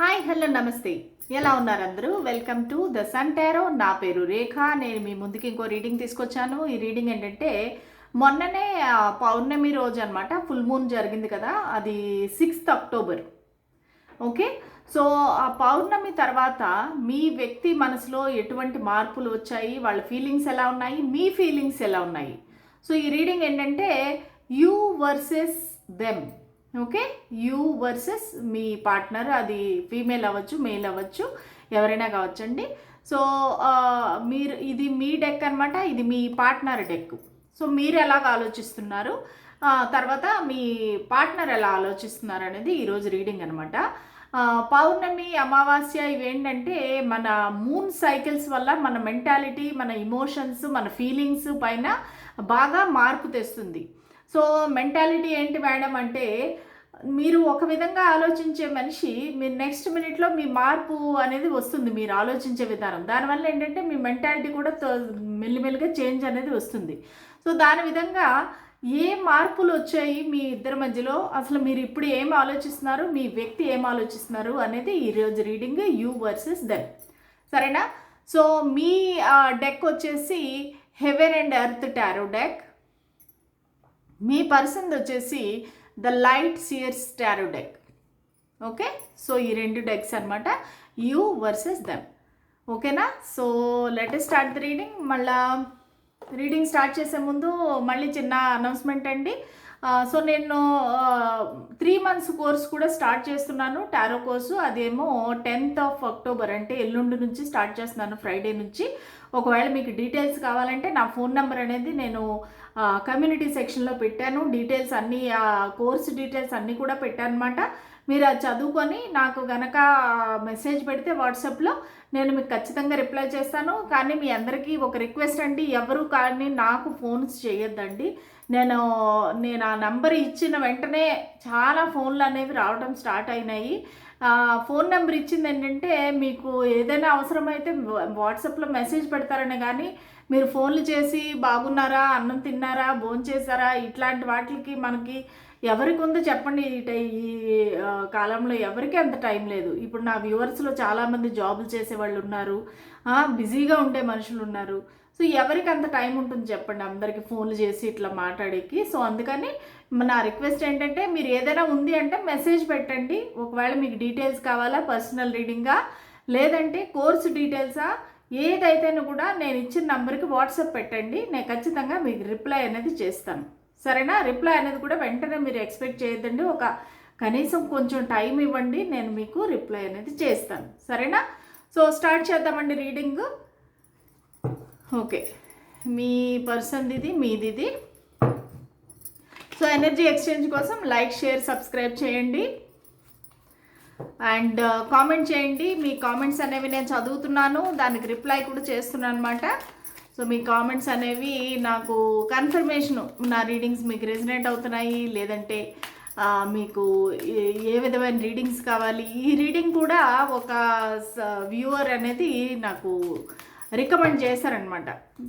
Hi hello నమస్తే. ఎలా ఉన్నారు అందరూ welcome to the Sun tarot నా పేరు రేఖ నేను మీ ముందుకి ఇంకో రీడింగ్ తీసుకొచ్చాను. ఈ రీడింగ్ ఏంటంటే మొన్ననే పౌర్ణమి రోజు అనమాట ఫుల్ మూన్ జరిగింది కదా అది సిక్స్త్ అక్టోబర్ ఓకే సో ఆ పౌర్ణమి తర్వాత మీ వ్యక్తి మనసులో ఎటువంటి మార్పులు వచ్చాయి? వాళ్ళ ఫీలింగ్స్ ఎలా ఉన్నాయి? మీ ఫీలింగ్స్ ఎలా ఉన్నాయి? సో ఈ రీడింగ్ ఏంటంటే you versus them okay? You versus me partner. అది ఫీమేల్ అవ్వచ్చు మేల్ అవ్వచ్చు ఎవరైనా కావచ్చండి. సో మీరు ఇది మీ డెక్ అనమాట ఇది మీ పార్ట్నర్ డెక్. సో మీరు ఎలాగ ఆలోచిస్తున్నారు? తర్వాత మీ పార్ట్నర్ ఎలా ఆలోచిస్తున్నారు అనేది ఈరోజు రీడింగ్ అనమాట పౌర్ణమి అమావాస్య ఇవేంటంటే మన మూన్ సైకిల్స్ వల్ల మన మెంటాలిటీ మన ఇమోషన్స్ మన ఫీలింగ్స్ పైన బాగా మార్పు తెస్తుంది. సో మెంటాలిటీ ఏంటి మేడం అంటే మీరు ఒక విధంగా ఆలోచించే మనిషి మీరు నెక్స్ట్ మినిట్లో మీ మార్పు అనేది వస్తుంది మీరు ఆలోచించే విధానం. దానివల్ల ఏంటంటే మీ మెంటాలిటీ కూడా మెల్లిమెల్లిగా చేంజ్ అనేది వస్తుంది. సో దాని విధంగా ఏ మార్పులు వచ్చాయి మీ ఇద్దరి మధ్యలో? అసలు మీరు ఇప్పుడు ఏం ఆలోచిస్తున్నారు? మీ వ్యక్తి ఏం ఆలోచిస్తున్నారు? అనేది ఈరోజు రీడింగ్ యూ వర్సెస్ దెన్ సరేనా? సో మీ డెక్ వచ్చేసి heaven and earth tarot deck me person వచ్చేసి the light seers tarot deck. Okay? So ఈ రెండు డెక్స్ అనమాట యూ వర్సెస్ దెమ్. ఓకేనా? So let's start the reading. మళ్ళా రీడింగ్ స్టార్ట్ చేసే ముందు మళ్ళీ చిన్న అనౌన్స్మెంట్ అండి. సో నేను త్రీ మంత్స్ కోర్స్ కూడా స్టార్ట్ చేస్తున్నాను టారో కోర్సు. అదేమో టెన్త్ ఆఫ్ అక్టోబర్ అంటే ఎల్లుండి నుంచి స్టార్ట్ చేస్తున్నాను ఫ్రైడే నుంచి. ఒకవేళ మీకు డీటెయిల్స్ కావాలంటే నా ఫోన్ నెంబర్ అనేది నేను కమ్యూనిటీ సెక్షన్లో పెట్టాను. డీటెయిల్స్ అన్నీ ఆ కోర్స్ డీటెయిల్స్ అన్నీ కూడా పెట్టాను అనమాట మీరు అది చదువుకొని నాకు గనక మెసేజ్ పెడితే వాట్సాప్లో నేను మీకు ఖచ్చితంగా రిప్లై చేస్తాను. కానీ మీ అందరికీ ఒక రిక్వెస్ట్ అండి. ఎవరు కానీ నాకు ఫోన్స్ చేయొద్దండి. నేను నేను ఆ నంబర్ ఇచ్చిన వెంటనే చాలా ఫోన్లు అనేవి రావడం స్టార్ట్ అయినాయి. ఫోన్ నెంబర్ ఇచ్చింది ఏంటంటే మీకు ఏదైనా అవసరమైతే వాట్సాప్లో మెసేజ్ పెడతారనే కానీ మీరు ఫోన్లు చేసి బాగున్నారా అన్నం తిన్నారా భోంచేశారా ఇట్లాంటి వాటికి మనకి ఎవరికి ఉందో చెప్పండి ఈ కాలంలో ఎవరికి అంత టైం లేదు. ఇప్పుడు నా వ్యూవర్స్లో చాలామంది జాబులు చేసే వాళ్ళు ఉన్నారు. బిజీగా ఉండే మనుషులు ఉన్నారు. సో ఎవరికి అంత టైం ఉంటుంది చెప్పండి. అందరికి ఫోన్లు చేసి ఇట్లా మాట్లాడేకి. సో అందుకని నా రిక్వెస్ట్ ఏంటంటే మీరు ఏదైనా ఉంది అంటే మెసేజ్ పెట్టండి. ఒకవేళ మీకు డీటెయిల్స్ కావాలా పర్సనల్ రీడింగా లేదంటే కోర్సు డీటెయిల్సా ఏదైతేనూ కూడా నేను ఇచ్చిన నంబర్కి వాట్సాప్ పెట్టండి. నేను ఖచ్చితంగా మీకు రిప్లై అనేది చేస్తాను. సరేనా? రిప్లై అనేది కూడా వెంటనే మీరు ఎక్స్పెక్ట్ చేయొద్దండి. ఒక కనీసం కొంచెం టైం ఇవ్వండి నేను మీకు రిప్లై అనేది చేస్తాను. సరేనా? సో స్టార్ట్ చేద్దామండి రీడింగ్. ఓకే. మీ పర్సన్ది ఇది మీది ఇది. సో ఎనర్జీ ఎక్స్చేంజ్ కోసం లైక్ షేర్ సబ్స్క్రైబ్ చేయండి. అండ్ కామెంట్ చేయండి. మీ కామెంట్స్ అనేవి నేను చదువుతున్నాను. దానికి రిప్లై కూడా చేస్తున్నాను అనమాట సో మీ కామెంట్స్ అనేవి నాకు కన్ఫర్మేషన్ నా రీడింగ్స్ మీకు రెజినేట్ అవుతున్నాయి లేదంటే మీకు ఏ- ఏ విధమైన రీడింగ్స్ కావాలి? ఈ రీడింగ్ కూడా ఒక వ్యూవర్ అనేది నాకు రికమెండ్ చేశారనమాట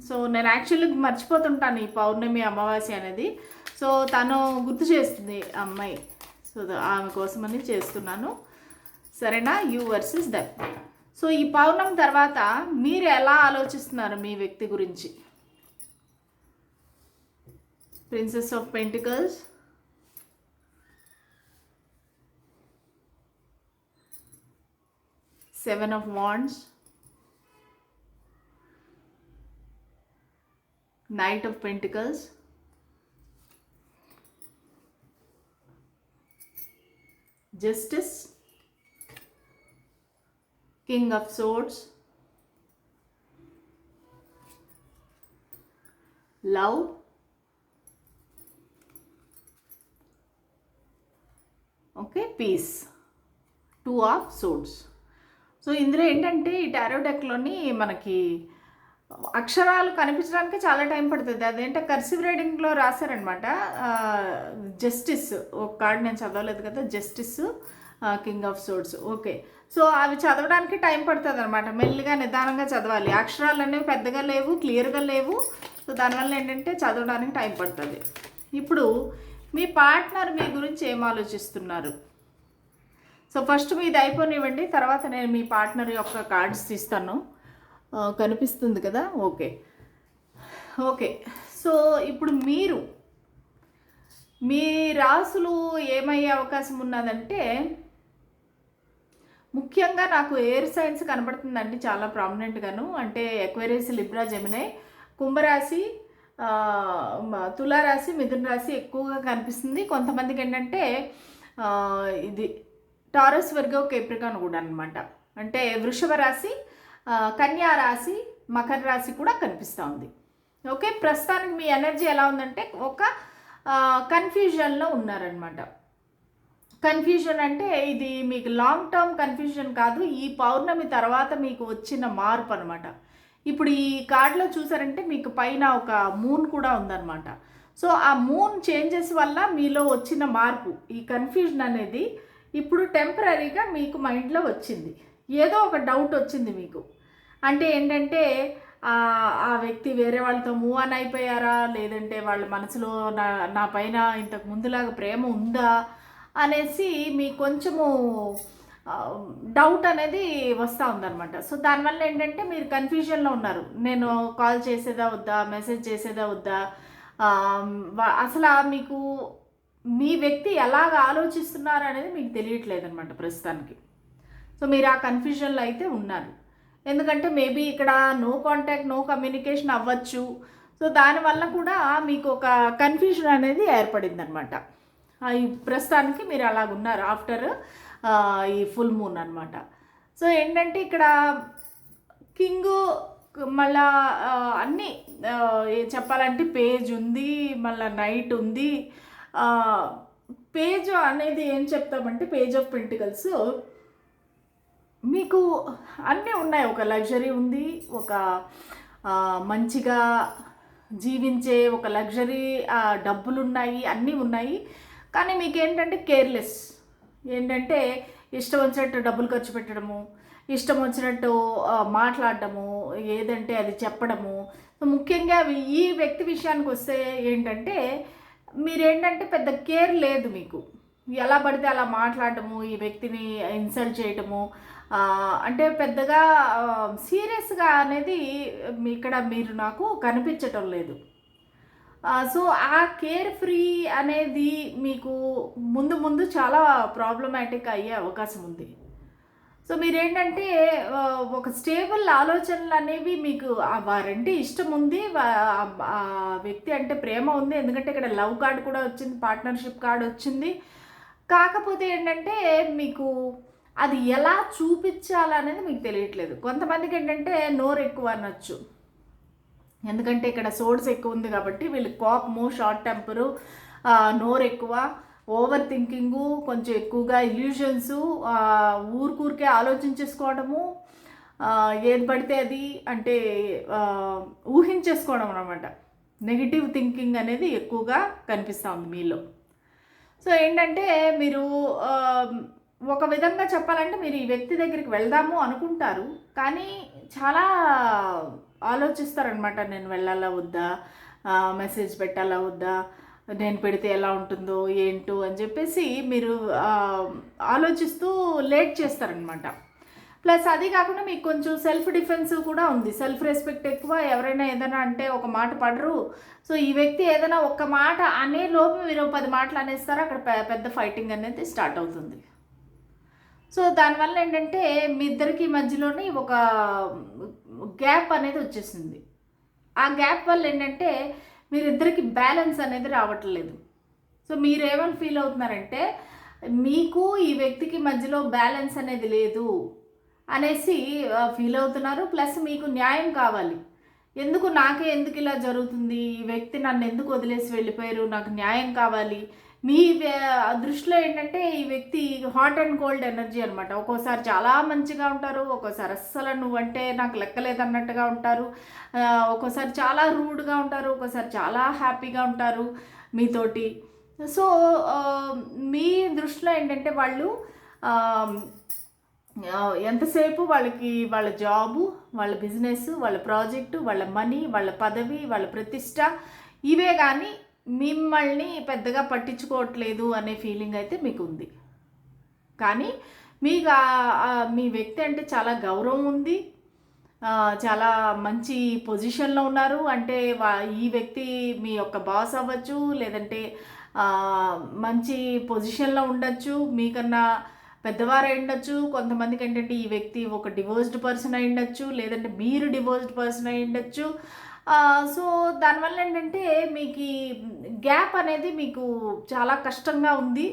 సో నేను యాక్చువల్లీ మర్చిపోతుంటాను ఈ పౌర్ణమి అమావాస్య అనేది. సో తను గుర్తు చేస్తుంది ఆ అమ్మాయి. సో ఆమె కోసమని చేస్తున్నాను. సరేనా? యూ వర్సెస్ దట్ సో ఈ పౌర్ణమి తర్వాత మీరు ఎలా ఆలోచిస్తున్నారు మీ వ్యక్తి గురించి? Princess of pentacles seven of wands knight of pentacles justice king of swords. Love. Okay peace two of swords so ఇందులో ఏంటంటే ఈ టారో డెక్లోని మనకి అక్షరాలు కనిపించడానికి చాలా టైం పడుతుంది. అదేంటే కర్సివ్ రైడింగ్లో రాశారనమాట. జస్టిస్ ఒక కార్డు నేను చదవలేదు కదా justice king of swords okay so అవి చదవడానికి టైం పడుతుంది అనమాట మెల్లిగా నిదానంగా చదవాలి. అక్షరాలు అనేవి పెద్దగా లేవు క్లియర్గా లేవు. సో దానివల్ల ఏంటంటే చదవడానికి టైం పడుతుంది. ఇప్పుడు మీ పార్ట్నర్ మీ గురించి ఏం ఆలోచిస్తున్నారు? సో ఫస్ట్ మీది అయిపోనివ్వండి. తర్వాత నేను మీ పార్ట్నర్ యొక్క కార్డ్స్ తీస్తాను. కనిపిస్తుంది కదా? ఓకే ఓకే సో ఇప్పుడు మీరు మీ రాసులు ఏమయ్యే అవకాశం ఉన్నదంటే ముఖ్యంగా నాకు ఎయిర్ సైన్స్ కనబడుతుందండి చాలా ప్రామినెంట్గాను అంటే ఎక్వైరియస్ లిబ్రా జెమినై కుంభరాశి తులారాశి మిథున రాశి ఎక్కువగా కనిపిస్తుంది. కొంతమందికి ఏంటంటే ఇది టారస్ వర్గో కేప్రికాన్ కూడా అనమాట అంటే వృషభ రాశి కన్యా రాశి మకర రాశి కూడా కనిపిస్తూ ఉంది. ఓకే? ప్రస్తుతానికి మీ ఎనర్జీ ఎలా ఉందంటే ఒక కన్ఫ్యూజన్లో ఉన్నారనమాట. కన్ఫ్యూజన్ అంటే ఇది మీకు లాంగ్ టర్మ్ కన్ఫ్యూజన్ కాదు ఈ పౌర్ణమి తర్వాత మీకు వచ్చిన మార్పు అనమాట ఇప్పుడు ఈ కార్డులో చూసారంటే మీకు పైన ఒక మూన్ కూడా ఉందన్నమాట. సో ఆ మూన్ చేంజెస్ వల్ల మీలో వచ్చిన మార్పు ఈ కన్ఫ్యూజన్ అనేది ఇప్పుడు టెంపరీగా మీకు మైండ్లో వచ్చింది. ఏదో ఒక డౌట్ వచ్చింది మీకు. అంటే ఏంటంటే ఆ వ్యక్తి వేరే వాళ్ళతో మూవ్ ఆన్ అయిపోయారా? లేదంటే వాళ్ళ మనసులో నా నా పైన ఇంతకు ముందులాగా ప్రేమ ఉందా? అనేసి మీకు కొంచెము డౌట్ అనేది వస్తూ ఉందన్నమాట. సో దానివల్ల ఏంటంటే మీరు కన్ఫ్యూజన్లో ఉన్నారు. నేను కాల్ చేసేదా వద్దా మెసేజ్ చేసేదా వద్దా? అసలు మీకు మీ వ్యక్తి ఎలాగ ఆలోచిస్తున్నారు అనేది మీకు తెలియట్లేదు అనమాట ప్రస్తుతానికి. సో మీరు ఆ కన్ఫ్యూజన్లో అయితే ఉన్నారు. ఎందుకంటే మేబీ ఇక్కడ నో కాంటాక్ట్ నో కమ్యూనికేషన్ అవ్వచ్చు. సో దానివల్ల కూడా మీకు ఒక కన్ఫ్యూజన్ అనేది ఏర్పడింది అనమాట ప్రస్తుతానికి మీరు అలాగున్నారు ఆఫ్టర్ ఈ ఫుల్ మూన్ అనమాట సో ఏంటంటే ఇక్కడ కింగ్ మళ్ళా అన్నీ చెప్పాలంటే పేజ్ ఉంది మళ్ళీ నైట్ ఉంది. పేజ్ అనేది ఏం చెప్తామంటే పేజ్ ఆఫ్ పెంటికల్స్. మీకు అన్నీ ఉన్నాయి. ఒక లగ్జరీ ఉంది ఒక మంచిగా జీవించే ఒక లగ్జరీ డబ్బులు ఉన్నాయి అన్నీ ఉన్నాయి. కానీ మీకు ఏంటంటే కేర్లెస్. ఏంటంటే ఇష్టం వచ్చినట్టు డబ్బులు ఖర్చు పెట్టడము ఇష్టం వచ్చినట్టు మాట్లాడడము ఏదంటే అది చెప్పడము. ముఖ్యంగా ఈ వ్యక్తి విషయానికి వస్తే ఏంటంటే మీరేంటంటే పెద్ద కేర్ లేదు మీకు. ఎలా పడితే అలా మాట్లాడటము ఈ వ్యక్తిని ఇన్సల్ట్ చేయటము అంటే పెద్దగా సీరియస్గా అనేది మీ- ఇక్కడ మీరు నాకు కనిపించటం లేదు. సో ఆ కేర్ ఫ్రీ అనేది మీకు ముందు ముందు చాలా ప్రాబ్లమాటిక్ అయ్యే అవకాశం ఉంది. సో మీరేంటంటే ఒక స్టేబుల్ ఆలోచనలు అనేవి మీకు వారంటే ఇష్టం ఉంది ఆ- ఆ వ్యక్తి అంటే ప్రేమ ఉంది ఎందుకంటే ఇక్కడ లవ్ కార్డ్ కూడా వచ్చింది పార్ట్నర్షిప్ కార్డ్ వచ్చింది. కాకపోతే ఏంటంటే మీకు అది ఎలా చూపించాలనేది మీకు తెలియట్లేదు. కొంతమందికి ఏంటంటే నోరు ఎక్కువ అనొచ్చు. ఎందుకంటే ఇక్కడ సోర్స్ ఎక్కువ ఉంది కాబట్టి వీళ్ళు కోపము షార్ట్ టెంపరు నోరు ఎక్కువ ఓవర్ థింకింగు కొంచెం ఎక్కువగా ఇల్యూషన్స్ ఊరికూరికే ఆలోచించేసుకోవడము ఏది పడితే అది అంటే ఊహించేసుకోవడం అనమాట నెగిటివ్ థింకింగ్ అనేది ఎక్కువగా కనిపిస్తూ ఉంది మీలో. సో ఏంటంటే మీరు ఒక విధంగా చెప్పాలంటే మీరు ఈ వ్యక్తి దగ్గరికి వెళ్దాము అనుకుంటారు కానీ చాలా ఆలోచిస్తారనమాట నేను వెళ్ళాలా వద్దా? మెసేజ్ పెట్టాలా వద్దా? నేను పెడితే ఎలా ఉంటుందో ఏంటో అని చెప్పేసి మీరు ఆలోచిస్తూ లేట్ చేస్తారనమాట ప్లస్ అది కాకుండా మీకు కొంచెం సెల్ఫ్ డిఫెన్స్ కూడా ఉంది. సెల్ఫ్ రెస్పెక్ట్ ఎక్కువ. ఎవరైనా ఏదైనా అంటే ఒక మాట పడరు. సో ఈ వ్యక్తి ఏదైనా ఒక్క మాట అనే లోపు మీరు పది మాటలు అనేస్తారు. అక్కడ పెద్ద ఫైటింగ్ అనేది స్టార్ట్ అవుతుంది. సో దానివల్ల ఏంటంటే మీ ఇద్దరికి మధ్యలోనే ఒక గ్యాప్ అనేది వచ్చేసింది. ఆ గ్యాప్ వల్ల ఏంటంటే మీరిద్దరికి బ్యాలెన్స్ అనేది రావట్లేదు. సో మీరు ఏమని ఫీల్ అవుతున్నారంటే మీకు ఈ వ్యక్తికి మధ్యలో బ్యాలెన్స్ అనేది లేదు అనేసి ఫీల్ అవుతున్నారు. ప్లస్ మీకు న్యాయం కావాలి. ఎందుకు నాకే ఎందుకు ఇలా జరుగుతుంది? ఈ వ్యక్తి నన్ను ఎందుకు వదిలేసి వెళ్ళిపోయారు? నాకు న్యాయం కావాలి. మీ దృష్టిలో ఏంటంటే ఈ వ్యక్తి హాట్ అండ్ కోల్డ్ ఎనర్జీ అనమాట ఒక్కోసారి చాలా మంచిగా ఉంటారు ఒక్కోసారి అస్సలు నువ్వంటే నాకు లెక్కలేదన్నట్టుగా ఉంటారు. ఒక్కోసారి చాలా రూడ్గా ఉంటారు ఒక్కోసారి చాలా హ్యాపీగా ఉంటారు మీతోటి. సో మీ దృష్టిలో ఏంటంటే వాళ్ళు ఎంతసేపు వాళ్ళకి వాళ్ళ జాబు వాళ్ళ బిజినెస్ వాళ్ళ ప్రాజెక్టు వాళ్ళ మనీ వాళ్ళ పదవి వాళ్ళ ప్రతిష్ట ఇవే కానీ మిమ్మల్ని పెద్దగా పట్టించుకోవట్లేదు అనే ఫీలింగ్ అయితే మీకు ఉంది కానీ మీకు మీ వ్యక్తి అంటే చాలా గౌరవం ఉంది. చాలా మంచి పొజిషన్లో ఉన్నారు. అంటే వా- ఈ వ్యక్తి మీ యొక్క బాస్ అవ్వచ్చు లేదంటే మంచి పొజిషన్లో ఉండొచ్చు మీకన్నా పెద్దవారు అయి ఉండొచ్చు. కొంతమందికి ఏంటంటే ఈ వ్యక్తి ఒక డివోర్స్డ్ పర్సన్ అయి ఉండొచ్చు లేదంటే మీరు డివోర్స్డ్ పర్సన్ అయి ఉండొచ్చు. సో దానివల్ల ఏంటంటే మీకు గ్యాప్ అనేది మీకు చాలా కష్టంగా ఉంది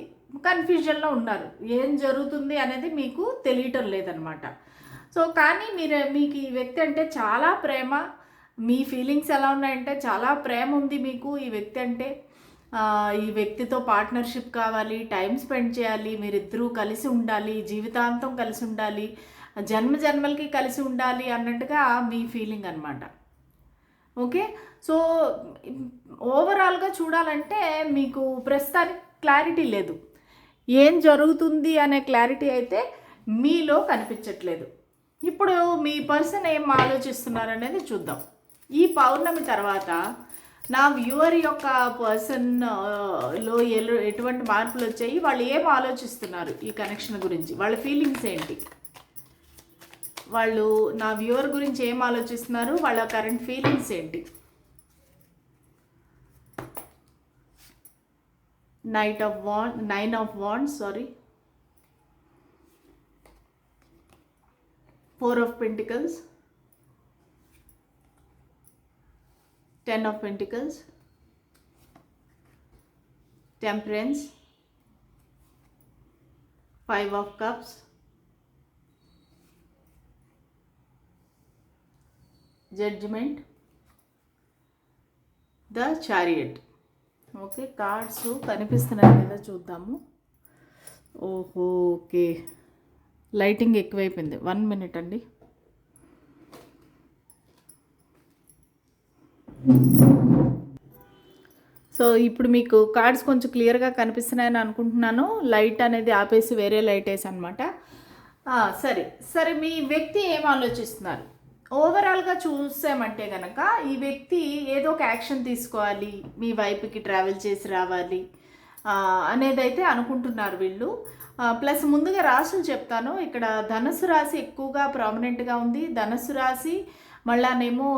కన్ఫ్యూజన్లో ఉన్నారు. ఏం జరుగుతుంది అనేది మీకు తెలియటం లేదనమాట. సో కానీ మీరు మీకు ఈ వ్యక్తి అంటే చాలా ప్రేమ. మీ ఫీలింగ్స్ ఎలా ఉన్నాయంటే చాలా ప్రేమ ఉంది మీకు ఈ వ్యక్తి అంటే. ఈ వ్యక్తితో పార్ట్నర్షిప్ కావాలి టైం స్పెండ్ చేయాలి మీరిద్దరూ కలిసి ఉండాలి జీవితాంతం కలిసి ఉండాలి జన్మ జన్మలకి కలిసి ఉండాలి అన్నట్టుగా మీ ఫీలింగ్ అనమాట ఓకే? సో ఓవరాల్గా చూడాలంటే మీకు ప్రస్తుతానికి క్లారిటీ లేదు. ఏం జరుగుతుంది అనే క్లారిటీ అయితే మీలో కనిపించట్లేదు. ఇప్పుడు మీ పర్సన్ ఏం ఆలోచిస్తున్నారు అనేది చూద్దాం. ఈ పౌర్ణమి తర్వాత నా వ్యూవర్ యొక్క పర్సన్లో ఎటువంటి మార్పులు వచ్చాయి వాళ్ళు ఏం ఆలోచిస్తున్నారు ఈ కనెక్షన్ గురించి? వాళ్ళ ఫీలింగ్స్ ఏంటి? వాళ్ళు నా వ్యూవర్ గురించి ఏం ఆలోచిస్తున్నారు? వాళ్ళ కరెంట్ ఫీలింగ్స్ ఏంటి? Knight of wand nine of wands sorry four of pentacles ten of pentacles temperance five of cups judgment. The chariot. Okay cards కనిపిస్తున్నాయి లేదా చూద్దాము. ఓహో ఓకే. లైటింగ్ ఎక్కువైపోయింది. వన్ మినిట్ అండి. సో ఇప్పుడు మీకు కార్డ్స్ కొంచెం క్లియర్గా కనిపిస్తున్నాయని అనుకుంటున్నాను. లైట్ అనేది ఆపేసి వేరే లైట్ వేసి అనమాట సరే. సరే మీ వ్యక్తి ఏం ఆలోచిస్తున్నారు? ఓవరాల్గా చూసామంటే కనుక ఈ వ్యక్తి ఏదో ఒక యాక్షన్ తీసుకోవాలి మీ వైపుకి ట్రావెల్ చేసి రావాలి అనేదైతే అనేది అయితే అనుకుంటున్నారు వీళ్ళు. ప్లస్ ముందుగా రాశులు చెప్తాను. ఇక్కడ ధనుసు రాశి ఎక్కువగా ప్రామినెంట్గా ఉంది. ధనుసు రాశి మళ్ళానేమో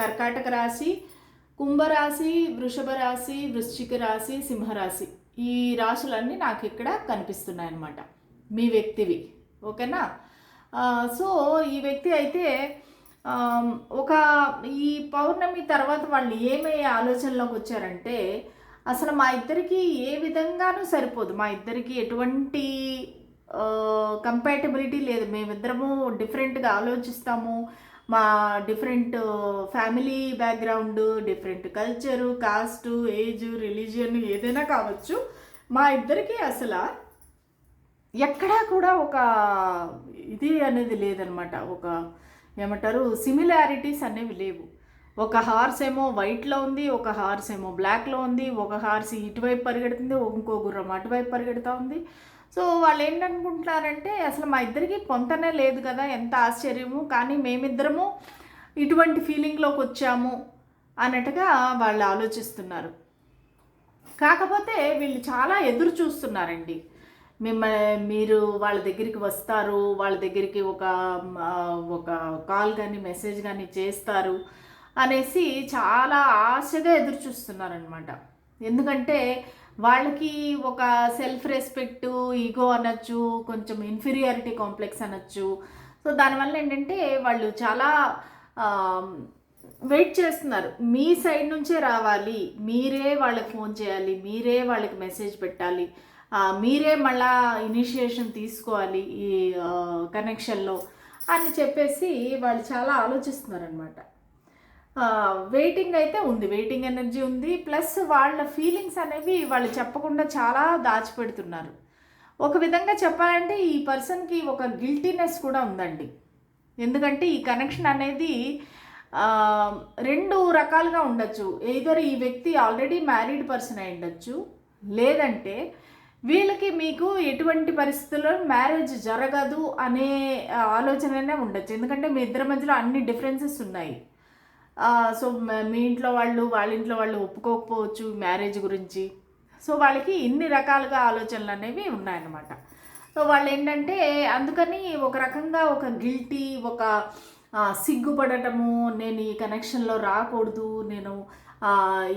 కర్కాటక రాశి కుంభరాశి వృషభ రాశి వృశ్చిక రాశి సింహరాశి. ఈ రాశులన్నీ నాకు ఇక్కడ కనిపిస్తున్నాయి అన్నమాట మీ వ్యక్తివి. ఓకేనా? సో ఈ వ్యక్తి అయితే ఒక ఈ పౌర్ణమి తర్వాత వాళ్ళు ఏమే ఆలోచనలోకి వచ్చారంటే అసలు మా ఇద్దరికి ఏ విధంగానూ సరిపోదు. మా ఇద్దరికి ఎటువంటి కంపాటబిలిటీ లేదు. మేమిద్దరము డిఫరెంట్గా ఆలోచిస్తాము. మా different family background different culture caste age religion ఏదైనా కావచ్చు మా ఇద్దరికి అసలు ఎక్కడా కూడా ఒక ఇది అనేది లేదనమాట. ఒక ఏమంటారు? సిమిలారిటీస్ అనేవి లేవు. ఒక హార్స్ ఏమో వైట్లో ఉంది ఒక హార్స్ ఏమో బ్లాక్లో ఉంది ఒక హార్స్ ఇటువైపు పరిగెడుతుంది ఇంకో గుర్రం అటువైపు పరిగెడుతూ ఉంది. సో వాళ్ళు ఏంటనుకుంటున్నారంటే అసలు మా ఇద్దరికి పొంతనే లేదు కదా ఎంత ఆశ్చర్యము. కానీ మేమిద్దరము ఇటువంటి ఫీలింగ్లోకి వచ్చాము అన్నట్టుగా వాళ్ళు ఆలోచిస్తున్నారు. కాకపోతే వీళ్ళు చాలా ఎదురు చూస్తున్నారండి. మిమ్మల్ని మీరు వాళ్ళ దగ్గరికి వస్తారు వాళ్ళ దగ్గరికి ఒక ఒక కాల్ కానీ మెసేజ్ కానీ చేస్తారు అనేసి చాలా ఆశగా ఎదురు చూస్తున్నారనమాట ఎందుకంటే వాళ్ళకి ఒక సెల్ఫ్ రెస్పెక్ట్ ఈగో అనొచ్చు కొంచెం ఇన్ఫీరియారిటీ కాంప్లెక్స్ అనొచ్చు. సో దానివల్ల ఏంటంటే వాళ్ళు చాలా వెయిట్ చేస్తున్నారు. మీ సైడ్ నుంచే రావాలి. మీరే వాళ్ళకి ఫోన్ చేయాలి. మీరే వాళ్ళకి మెసేజ్ పెట్టాలి. మీరే మళ్ళా ఇనిషియేషన్ తీసుకోవాలి ఈ కనెక్షన్లో అని చెప్పేసి వాళ్ళు చాలా ఆలోచిస్తున్నారనమాట వెయిటింగ్ అయితే ఉంది వెయిటింగ్ ఎనర్జీ ఉంది ప్లస్ వాళ్ళ ఫీలింగ్స్ అనేవి వాళ్ళు చెప్పకుండా చాలా దాచిపెడుతున్నారు. ఒక విధంగా చెప్పాలంటే ఈ పర్సన్కి ఒక గిల్టీనెస్ కూడా ఉందండి. ఎందుకంటే ఈ కనెక్షన్ అనేది రెండు రకాలుగా ఉండొచ్చు. ఎయిదర్ ఈ వ్యక్తి ఆల్రెడీ మ్యారీడ్ పర్సన్ అయి ఉండొచ్చు లేదంటే వీళ్ళకి మీకు ఎటువంటి పరిస్థితుల్లో మ్యారేజ్ జరగదు అనే ఆలోచననే ఉండొచ్చు. ఎందుకంటే మీ ఇద్దరి మధ్యలో అన్ని డిఫరెన్సెస్ ఉన్నాయి. సో మీ ఇంట్లో వాళ్ళు వాళ్ళ ఇంట్లో వాళ్ళు ఒప్పుకోకపోవచ్చు మ్యారేజ్ గురించి. సో వాళ్ళకి ఇన్ని రకాలుగా ఆలోచనలు అనేవి ఉన్నాయన్నమాట. సో వాళ్ళు ఏంటంటే అందుకని ఒక రకంగా ఒక గిల్టీ ఒక సిగ్గుపడటము నేను ఈ కనెక్షన్లో రాకూడదు నేను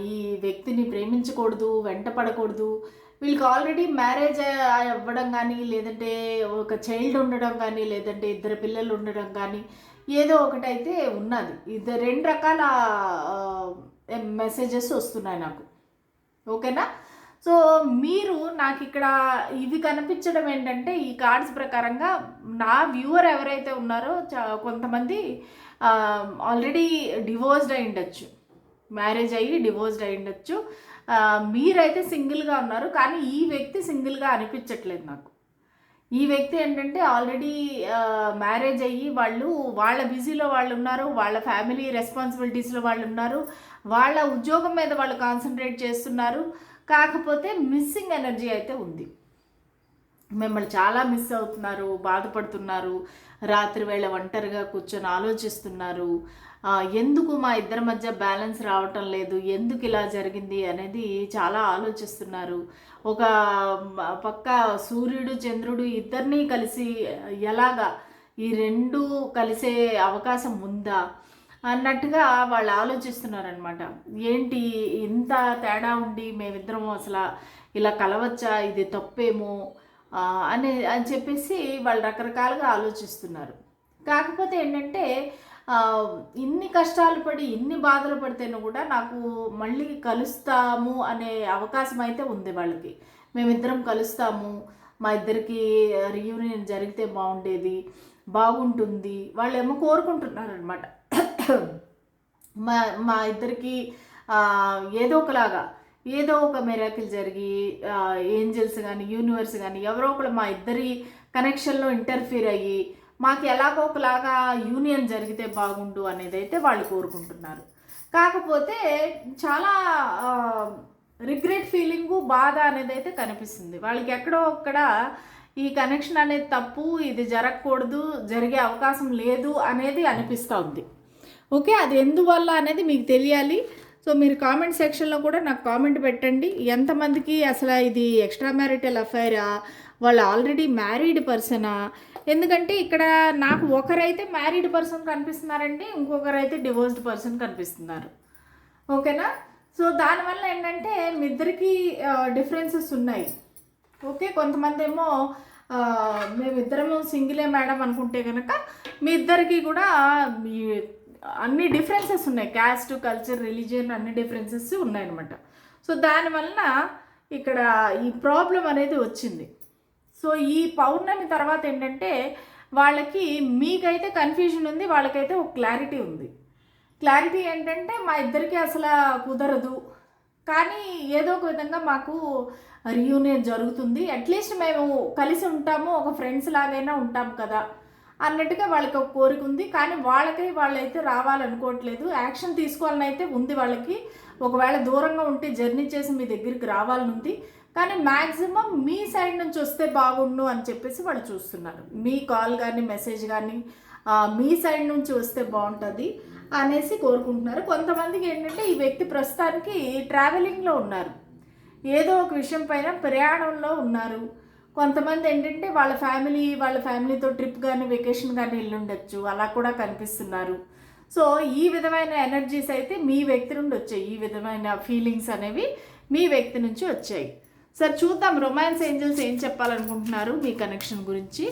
ఈ వ్యక్తిని ప్రేమించకూడదు వెంట పడకూడదు వీళ్ళకి ఆల్రెడీ మ్యారేజ్ అవ్వడం కానీ లేదంటే ఒక చైల్డ్ ఉండడం కానీ లేదంటే ఇద్దరు పిల్లలు ఉండడం కానీ ఏదో ఒకటైతే ఉన్నది. ఇది రెండు రకాల మెసేజెస్ వస్తున్నాయి నాకు. ఓకేనా? సో మీరు నాకు ఇక్కడ ఇవి కనిపించడం ఏంటంటే ఈ కార్డ్స్ ప్రకారంగా నా వ్యూవర్ ఎవరైతే ఉన్నారో కొంతమంది ఆల్రెడీ డివోర్స్డ్ అయి ఉండొచ్చు మ్యారేజ్ అయ్యి డివోర్స్డ్ అయి ఉండొచ్చు మీరైతే సింగిల్గా ఉన్నారు కానీ ఈ వ్యక్తి సింగిల్గా అనిపించట్లేదు నాకు. ఈ వ్యక్తి ఏంటంటే ఆల్రెడీ మ్యారేజ్ అయ్యి వాళ్ళు వాళ్ళ బిజీలో వాళ్ళు ఉన్నారు వాళ్ళ ఫ్యామిలీ రెస్పాన్సిబిలిటీస్లో వాళ్ళు ఉన్నారు వాళ్ళ ఉద్యోగం మీద వాళ్ళు కాన్సన్ట్రేట్ చేస్తున్నారు కాకపోతే మిస్సింగ్ ఎనర్జీ అయితే ఉంది. మిమ్మల్ని చాలా మిస్ అవుతున్నారు బాధపడుతున్నారు రాత్రి వేళ ఒంటరిగా కూర్చొని ఆలోచిస్తున్నారు. ఎందుకు మా ఇద్దరి మధ్య బ్యాలెన్స్ రావటం లేదు? ఎందుకు ఇలా జరిగింది అనేది చాలా ఆలోచిస్తున్నారు. ఒక పక్క సూర్యుడు చంద్రుడు ఇద్దరినీ కలిసి ఎలాగా ఈ రెండు కలిసే అవకాశం ఉందా అన్నట్టుగా వాళ్ళు ఆలోచిస్తున్నారనమాట ఏంటి ఇంత తేడా ఉండి మేమిద్దరం అసలు ఇలా కలవచ్చా? ఇది తప్పేమో? అనే అని చెప్పేసి వాళ్ళు రకరకాలుగా ఆలోచిస్తున్నారు. కాకపోతే ఏంటంటే ఇన్ని కష్టాలు పడి ఇన్ని బాధలు పడితేనూ కూడా నాకు మళ్ళీ కలుస్తాము అనే అవకాశం అయితే ఉంది వాళ్ళకి. మేమిద్దరం కలుస్తాము మా ఇద్దరికి రియూనియన్ జరిగితే బాగుండేది బాగుంటుంది వాళ్ళు ఏమో మా మా ఇద్దరికి ఏదో ఒకలాగా ఏదో ఒక మెరాకిల్ జరిగి ఏంజల్స్ కానీ యూనివర్స్ కానీ ఎవరో ఒకరు మా ఇద్దరి కనెక్షన్లో ఇంటర్ఫీర్ అయ్యి మాకు ఎలాగో ఒకలాగా యూనియన్ జరిగితే బాగుండు అనేది అయితే వాళ్ళు కోరుకుంటున్నారు. కాకపోతే చాలా రిగ్రెట్ ఫీలింగు బాధ అనేది అయితే కనిపిస్తుంది. వాళ్ళకి ఎక్కడో ఒక్కడ ఈ కనెక్షన్ అనేది తప్పు ఇది జరగకూడదు జరిగే అవకాశం లేదు అనేది అనిపిస్తూ ఉంది. ఓకే అది ఎందువల్ల అనేది మీకు తెలియాలి. సో మీరు కామెంట్ సెక్షన్లో కూడా నాకు కామెంట్ పెట్టండి. ఎంతమందికి అసలు ఇది ఎక్స్ట్రా మ్యారిటల్ అఫైరా? వాళ్ళు ఆల్రెడీ మ్యారీడ్ పర్సనా? ఎందుకంటే ఇక్కడ నాకు ఒకరైతే మ్యారీడ్ పర్సన్ కనిపిస్తున్నారండి ఇంకొకరైతే డివోర్స్డ్ పర్సన్ కనిపిస్తున్నారు. ఓకేనా? సో దానివల్ల ఏంటంటే మీ ఇద్దరికి డిఫరెన్సెస్ ఉన్నాయి. ఓకే? కొంతమంది ఏమో మేమిద్దరము సింగిలే మేడం అనుకుంటే కనుక మీ ఇద్దరికి కూడా మీ అన్ని డిఫరెన్సెస్ ఉన్నాయి. క్యాస్ట్ కల్చర్ రిలీజియన్ అన్ని డిఫరెన్సెస్ ఉన్నాయన్నమాట. సో దానివలన ఇక్కడ ఈ ప్రాబ్లం అనేది వచ్చింది. సో ఈ పౌర్ణమి తర్వాత ఏంటంటే వాళ్ళకి మీకైతే కన్ఫ్యూజన్ ఉంది వాళ్ళకైతే ఒక క్లారిటీ ఉంది. క్లారిటీ ఏంటంటే మా ఇద్దరికి అసలు కుదరదు. కానీ ఏదో ఒక విధంగా మాకు రియూనియన్ జరుగుతుంది. అట్లీస్ట్ మేము కలిసి ఉంటాము ఒక ఫ్రెండ్స్ లాగైనా ఉంటాం కదా. అన్నట్టుగా వాళ్ళకి ఒక కోరిక ఉంది. కానీ వాళ్ళకై వాళ్ళైతే రావాలనుకోవట్లేదు. యాక్షన్ తీసుకోవాలని అయితే ఉంది వాళ్ళకి. ఒకవేళ దూరంగా ఉంటే జర్నీ చేసి మీ దగ్గరికి రావాలని ఉంది. కానీ మ్యాక్సిమం మీ సైడ్ నుంచి వస్తే బాగుండు అని చెప్పేసి వాళ్ళు చూస్తున్నారు. మీ కాల్ కానీ మెసేజ్ కానీ మీ సైడ్ నుంచి వస్తే బాగుంటుంది అనేసి కోరుకుంటున్నారు. కొంతమందికి ఏంటంటే ఈ వ్యక్తి ప్రస్తుతానికి ట్రావెలింగ్లో ఉన్నారు. ఏదో ఒక విషయం పైన ప్రయాణంలో ఉన్నారు. కొంతమంది ఏంటంటే వాళ్ళ ఫ్యామిలీ వాళ్ళ ఫ్యామిలీతో ట్రిప్ కానీ వెకేషన్ కానీ వెళ్ళుండొచ్చు అలా కూడా కనిపిస్తున్నారు. సో ఈ విధమైన ఎనర్జీస్ అయితే మీ వ్యక్తి నుండి వచ్చాయి. ఈ విధమైన ఫీలింగ్స్ అనేవి మీ వ్యక్తి నుంచి వచ్చాయి. సరే చూద్దాం. రొమాన్స్ ఏంజల్స్ ఏం చెప్పాలనుకుంటున్నారు మీ కనెక్షన్ గురించి?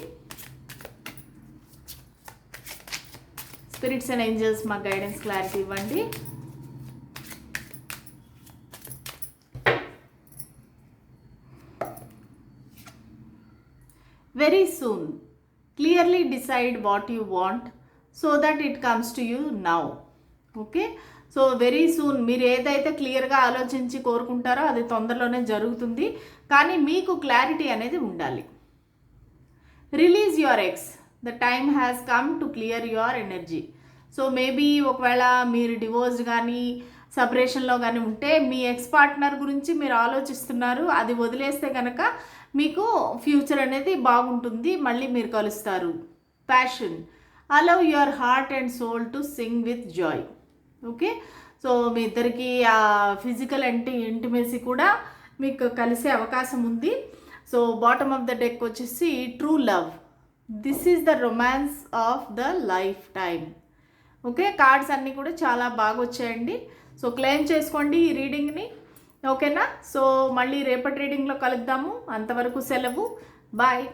స్పిరిట్స్ అండ్ ఏంజల్స్ మా గైడెన్స్ క్లారిటీ ఇవ్వండి. Very soon clearly decide what you want so that it comes to you now okay so very soon మీరు ఏదైతే క్లియర్గా ఆలోచించి కోరుకుంటారో అది తొందరలోనే జరుగుతుంది. కానీ మీకు క్లారిటీ అనేది ఉండాలి. Release your ex the time has come to clear your energy so maybe ఒకవేళ మీరు డివోర్స్ కానీ సపరేషన్లో కానీ ఉంటే మీ ఎక్స్ పార్ట్నర్ గురించి మీరు ఆలోచిస్తున్నారు అది వదిలేస్తే కనుక మీకు ఫ్యూచర్ అనేది బాగుంటుంది మళ్ళీ మీరు కలుస్తారు. Passion allow your heart and soul to sing with joy okay so మీ ఇద్దరికి ఆ ఫిజికల్ అంటే ఇంటిమేసీ కూడా మీకు కలిసే అవకాశం ఉంది. So bottom of the deck వచ్చేసి true love this is the romance of the lifetime okay cards అన్నీ కూడా చాలా బాగా వచ్చాయండి. సో క్లెయిమ్ చేసుకోండి ఈ రీడింగ్ని. ఓకేనా? సో మళ్ళీ రేపటి రీడింగ్లో కలుద్దాము. అంతవరకు సెలవు. బాయ్.